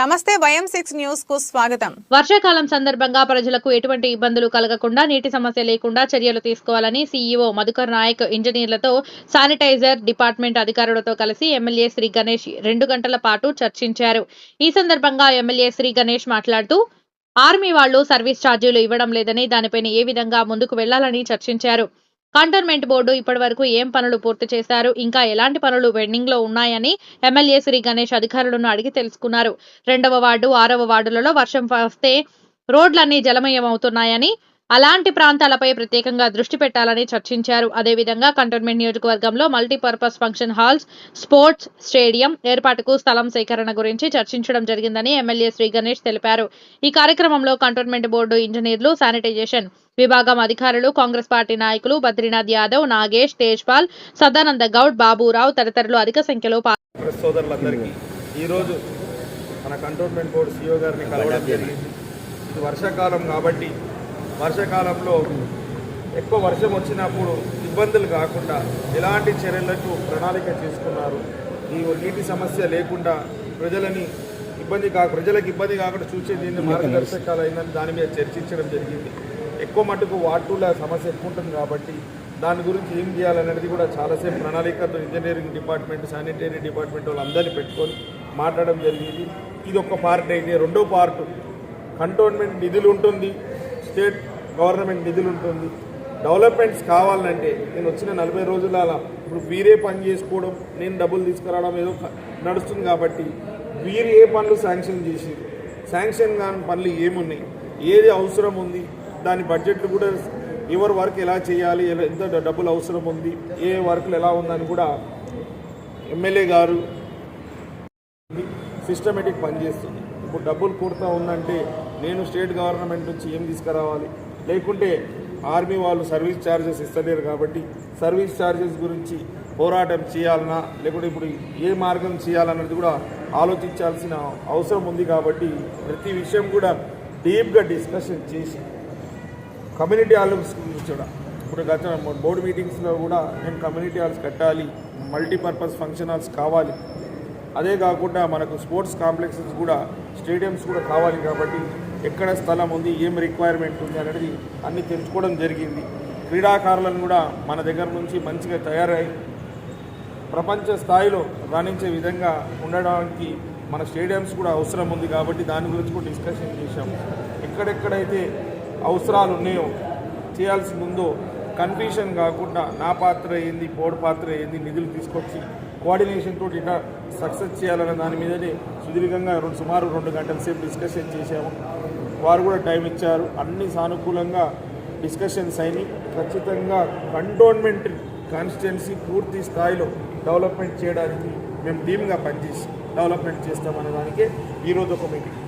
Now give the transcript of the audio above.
నమస్తే వయం సిక్స్ న్యూస్కు స్వాగతం. వర్షాకాలం సందర్భంగా ప్రజలకు ఎటువంటి ఇబ్బందులు కలగకుండా నీటి సమస్య లేకుండా చర్యలు తీసుకోవాలని సీఈఓ మధుకర్ నాయక్ ఇంజనీర్లతో శానిటైజర్ డిపార్ట్మెంట్ అధికారులతో కలిసి ఎమ్మెల్యే శ్రీ గణేష్ రెండు గంటల పాటు చర్చించారు. ఈ సందర్భంగా ఎమ్మెల్యే శ్రీ గణేష్ మాట్లాడుతూ ఆర్మీ వాళ్ళు సర్వీస్ ఛార్జీలు ఇవ్వడం లేదని దానిపైన ఏ విధంగా ముందుకు వెళ్ళాలని చర్చించారు. కంటోన్మెంట్ బోర్డు ఇప్పటివరకు ఏం పనులు పూర్తి చేశారు? ఇంకా ఎలాంటి పనులు పెండింగ్లో ఉన్నాయని ఎమ్మెల్యే శ్రీ గణేష్ అధికారులను అడిగి తెలుసుకున్నారు. రెండవ వార్డు ఆరవ వార్డులలో వర్షం వస్తే రోడ్లన్నీ జలమయం అవుతున్నాయని అలాంటి ప్రాంతాలపై ప్రత్యేకంగా దృష్టి పెట్టాలని చర్చించారు. అదేవిధంగా కంటోన్మెంట్ నియోజకవర్గంలో multipurpose function halls sports stadium ఏర్పాటుకు స్థలం సేకరణ గురించి చర్చించడం జరిగిందని ఎమ్మెల్యే శ్రీ గణేష్ తెలిపారు. ఈ కార్యక్రమంలో కంటోన్మెంట్ బోర్డు ఇంజనీర్లు శానిటైజేషన్ విభాగం అధికారులు కాంగ్రెస్ పార్టీ నాయకులు బద్రీనాథ్ యాదవ్ నాగేష్ తేజ్పాల్ సదానంద గౌడ్ బాబురావు తదితరులు అధిక సంఖ్యలో ఈరోజు మన కంటోన్మెంట్ బోర్డు సీఓ గారిని కలవడం జరిగింది. ఇది వర్షాకాలం కాబట్టి వర్షాకాలంలో ఎక్కువ వర్షం వచ్చినప్పుడు ఇబ్బందులు కాకుండా ఎలాంటి చర్యలకు ప్రణాళిక చేసుకున్నారు? ఈ నీటి సమస్య లేకుండా ప్రజలని ఇబ్బంది కా ప్రజలకు ఇబ్బంది కాకుండా చూసే దీన్ని మార్గదర్శకాలు అయిందని దాని మీద చర్చించడం జరిగింది. ఎక్కువ మటుకు వాటూల సమస్య ఎక్కువ ఉంటుంది కాబట్టి దాని గురించి ఏం చేయాలనేది కూడా చాలాసేపు ప్రణాళికతో ఇంజనీరింగ్ డిపార్ట్మెంట్ శానిటరీ డిపార్ట్మెంట్ వాళ్ళందరినీ పెట్టుకొని మాట్లాడడం జరిగింది. ఇది ఒక పార్ట్ అయితే. రెండో పార్ట్ కంటోన్మెంట్ నిధులు ఉంటుంది. స్టేట్ గవర్నమెంట్ నిధులు ఉంటుంది. డెవలప్మెంట్స్ కావాలంటే నేను వచ్చిన నలభై రోజుల ఇప్పుడు వీరే పని చేసుకోవడం నేను డబ్బులు తీసుకురావడం ఏదో నడుస్తుంది కాబట్టి వీరు ఏ పనులు శాంక్షన్ చేసి శాంక్షన్ కాని పనులు ఏమున్నాయి? ఏది అవసరం ఉంది? దాని బడ్జెట్లు కూడా ఎవరి వర్క్ ఎలా చేయాలి? ఎంత డబ్బులు అవసరం ఉంది? ఏ వర్క్లు ఎలా ఉందని కూడా ఎమ్మెల్యే గారు సిస్టమేటిక్ పనిచేస్తుంది ఇప్పుడు డబ్బులు కూడుతూ ఉందంటే నేను స్టేట్ గవర్నమెంట్ నుంచి ఏం తీసుకురావాలి? లేకుంటే ఆర్మీ వాళ్ళు సర్వీస్ ఛార్జెస్ ఇస్తలేరు కాబట్టి సర్వీస్ ఛార్జెస్ గురించి పోరాటం చేయాలన్నా లేకుంటే ఇప్పుడు ఏ మార్గం చేయాలన్నది కూడా ఆలోచించాల్సిన అవసరం ఉంది కాబట్టి ప్రతి విషయం కూడా డీప్గా డిస్కషన్ చేసి కమ్యూనిటీ హాల్స్ గురించి కూడా ఇప్పుడు గత బోర్డు మీటింగ్స్లో కూడా నేను కమ్యూనిటీ హాల్స్ కట్టాలి మల్టీపర్పస్ ఫంక్షన్ హాల్స్ కావాలి. అదే కాకుండా మనకు స్పోర్ట్స్ కాంప్లెక్సెస్ కూడా స్టేడియంస్ కూడా కావాలి కాబట్టి ఎక్కడ స్థలం ఉంది ఏం రిక్వైర్మెంట్ ఉంది అనేది అన్నీ తెలుసుకోవడం జరిగింది. క్రీడాకారులను కూడా మన దగ్గర నుంచి మంచిగా తయారై ప్రపంచ స్థాయిలో రాణించే విధంగా ఉండడానికి మన స్టేడియంస్ కూడా అవసరం ఉంది కాబట్టి దాని గురించి కూడా డిస్కషన్ చేశాము. ఎక్కడెక్కడైతే అవసరాలు ఉన్నాయో చేయాల్సి ఉందో కన్ఫ్యూషన్ కాకుండా నా పాత్ర ఏంది బోర్డు పాత్ర ఏంది నిధులు తీసుకొచ్చి కోఆర్డినేషన్ తోటి ఇట్లా సక్సెస్ చేయాలనే దాని మీదనే సుదీర్ఘంగా రెండు సుమారు రెండు గంటల సేపు డిస్కషన్ చేశాము. వారు కూడా టైం ఇచ్చారు. అన్ని సానుకూలంగా డిస్కషన్స్ అయినాయి. ఖచ్చితంగా కంటోన్మెంట్ కాన్స్టిట్యున్సీ పూర్తి స్థాయిలో డెవలప్మెంట్ చేయడానికి మేము టీమ్గా పనిచేసి డెవలప్మెంట్ చేస్తామనే దానికే ఈరోజు ఒక మీటింగ్.